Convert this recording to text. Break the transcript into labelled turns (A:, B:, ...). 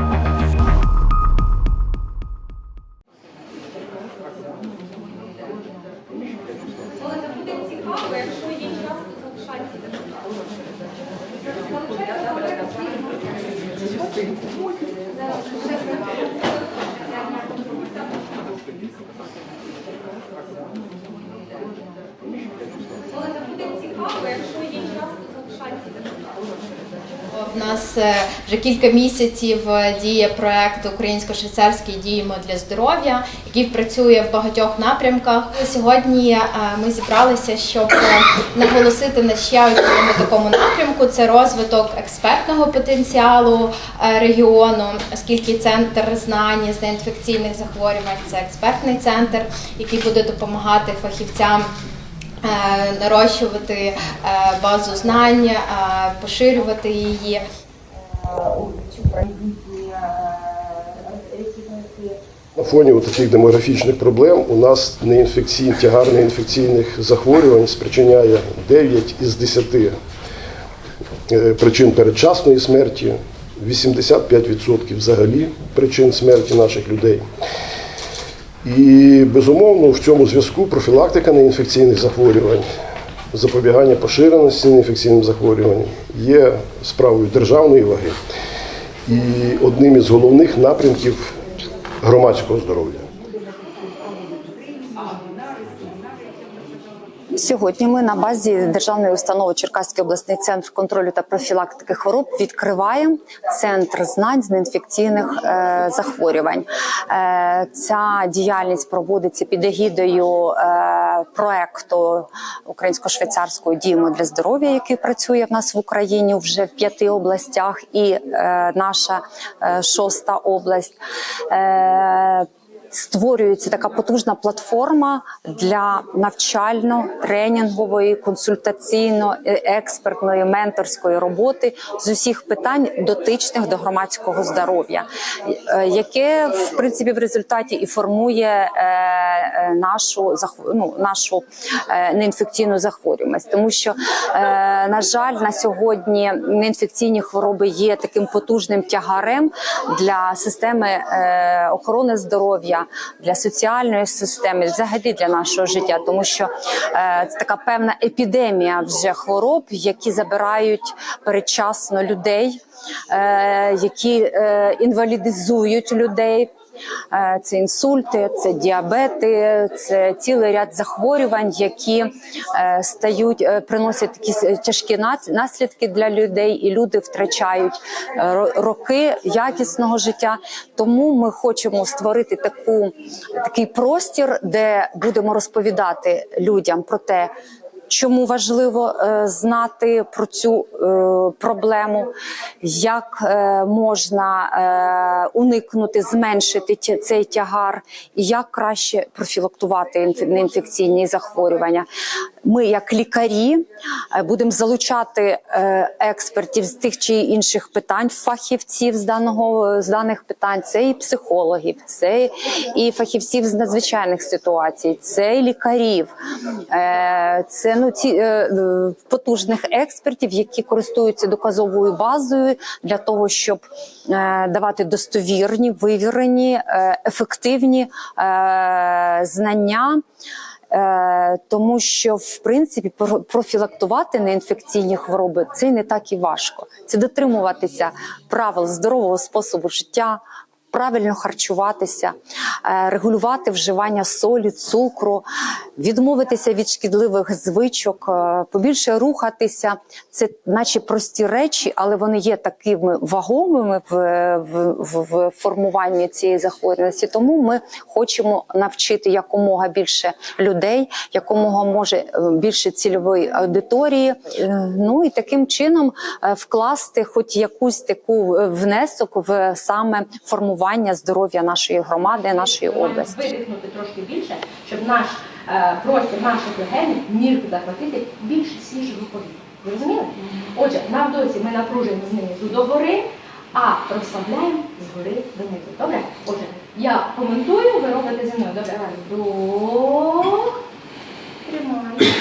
A: Але це
B: В нас е, вже кілька місяців е, діє проект Українсько-швейцарський діємо для здоров'я, який працює в багатьох напрямках. Сьогодні е, ми зібралися, щоб е, наголосити на ще одному такому напрямку: це розвиток експертного потенціалу е, регіону, оскільки центр знань з неінфекційних захворювань це експертний центр, який буде допомагати фахівцям е, нарощувати е, базу знань, е, поширювати її. Е, е,
C: На фоні таких демографічних проблем у нас неінфекційний тягар неінфекційних захворювань спричиняє 9 із 10 е, причин передчасної смерті, 85% взагалі причин смерті наших людей. І безумовно в цьому зв'язку профілактика неінфекційних захворювань, запобігання поширеності неінфекційним захворюванням є справою державної ваги і одним із головних напрямків громадського здоров'я.
D: Сьогодні ми на базі державної установи Черкаський обласний центр контролю та профілактики хвороб відкриваємо центр знань з неінфекційних е, захворювань. Е, ця діяльність проводиться під егідою е, проекту українсько-швейцарського діємо для здоров'я, який працює в нас в Україні вже в п'яти областях, і е, наша е, шоста область. Е, Створюється така потужна платформа для навчально-тренінгової, консультаційно-експертної менторської роботи з усіх питань дотичних до громадського здоров'я, е, яке в принципі в результаті і формує е, е, нашу ну, нашу е, неінфекційну захворюваність, тому що е, на жаль, на сьогодні неінфекційні хвороби є таким потужним тягарем для системи е, охорони здоров'я, для соціальної системи, взагалі для нашого життя, тому що е, це така певна епідемія вже хвороб, які забирають передчасно людей, е, які е, інвалідизують людей. Е, Це інсульти, це діабети, це цілий ряд захворювань, які е, стають, е, приносять такі тяжкі наслідки для людей, і люди втрачають роки якісного життя. Тому ми хочемо створити таку такий простір, де будемо розповідати людям про те. Чому важливо е, знати про цю е, проблему, як е, можна уникнути, зменшити цей тягар, і як краще профілактувати інфе- неінфекційні захворювання? Ми, як лікарі, будемо залучати експертів з тих чи інших питань, фахівців з даного з даних питань. Це і психологів, це і фахівців з надзвичайних ситуацій, це і лікарів, е, це ну ці е, е, потужних експертів, які користуються доказовою базою для того, щоб е, давати достовірні, вивірені, е, ефективні е, знання. Е, тому що в принципі про- профілактувати неінфекційні хвороби це не так і важко. Це дотримуватися правил здорового способу життя. Правильно харчуватися, е, регулювати вживання солі, цукру, відмовитися від шкідливих звичок, е, побільше рухатися. Це наче прості речі, але вони є такими вагомими в, в, в, формуванні цієї захворюваності. Тому ми хочемо навчити якомога більше людей, якомога може е, більше цільової аудиторії. Ну і таким чином вкласти хоч якусь таку внесок в саме формування здоров'я нашої громади, нашої області.
A: Видихнути трошки більше, щоб наш е, простір наших легенів міг захватити більше свіжого повітря. Ви розуміли? Отже, навдосі ми напружуємо знизу до гори, а розслабляємо згори донизу. Добре? Отже, я коментую, ви робите зі мною. Добре, вдох. Тримай.